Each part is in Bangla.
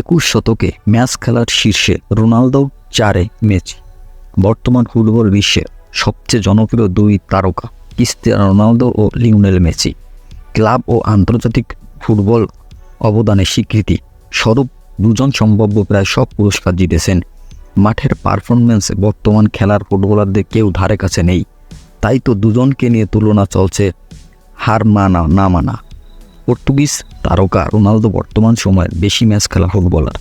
একুশ শতকে ম্যাচ খেলার শীর্ষে রোনালদো চারে মেসি। বর্তমান ফুটবল বিশ্বের সবচেয়ে জনপ্রিয় দুই তারকা ক্রিস্তিয়ানো রোনালদো ও লিওনেল মেসি। ক্লাব ও আন্তর্জাতিক ফুটবল অবদানের স্বীকৃতি স্বরূপ দুজন সম্ভাব্য প্রায় সব পুরস্কার জিতেছেন। মাঠের পারফরমেন্সে বর্তমান খেলার ফুটবলারদের কেউ ধারে কাছে নেই। তাই তো দুজনকে নিয়ে তুলনা চলছে হার মানা না মানা পর্তুগিজ তারকা রোনালদো বর্তমান সময়ের বেশি ম্যাচ খেলা ফুটবলার,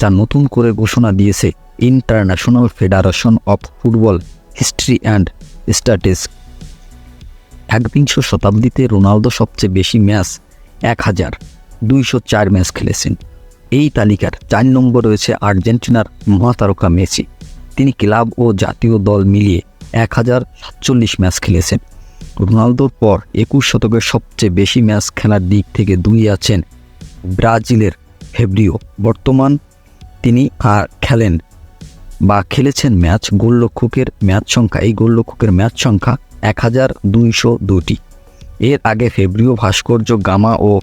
যা নতুন করে ঘোষণা দিয়েছে International Federation of Football History and statistics. একবিংশ শতাব্দীতে রোনালদো সবচেয়ে বেশি ম্যাচ এক হাজার দুইশো চার ম্যাচ খেলেছেন। এই তালিকার চার নম্বর রয়েছে আর্জেন্টিনার মহাতারকা মেসি। তিনি ক্লাব ও জাতীয় দল মিলিয়ে এক হাজার সাতচল্লিশ ম্যাচ খেলেছেন। রোনালদোর পর একুশ শতকের সবচেয়ে বেশি ম্যাচ খেলার দিক থেকে দুই আছেন ব্রাজিলের ফেব্রিও। বর্তমান তিনি আর খেলেন বা খেলেছেন ম্যাচ, গোলরক্ষকের ম্যাচ সংখ্যা। এই গোলরক্ষকের ম্যাচ সংখ্যা এক হাজার দুইশো দুটি এর আগে ফেব্রিও, ভাস্কর্য, গামা ও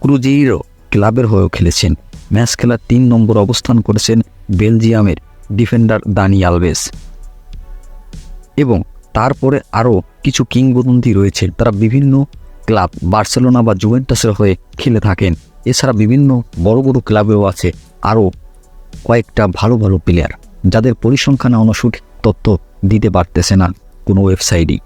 ক্রুজেইরো ক্লাবের হয়েও খেলেছেন। ম্যাচ খেলার তিন নম্বর অবস্থান করেছেন বেলজিয়ামের ডিফেন্ডার দানি আলভেস। এবং তারপরে আরও কিছু কিংবদন্তি রয়েছে। তারা বিভিন্ন ক্লাব, বার্সেলোনা বা জুভেন্টাসের হয়ে খেলে থাকেন। এছাড়া বিভিন্ন বড় বড় ক্লাবেও আছে আরও কয়েকটা ভালো ভালো প্লেয়ার যাদের পরিসংখ্যান অন্য তথ্য দিতে পারতেছে না কোনো ওয়েবসাইটই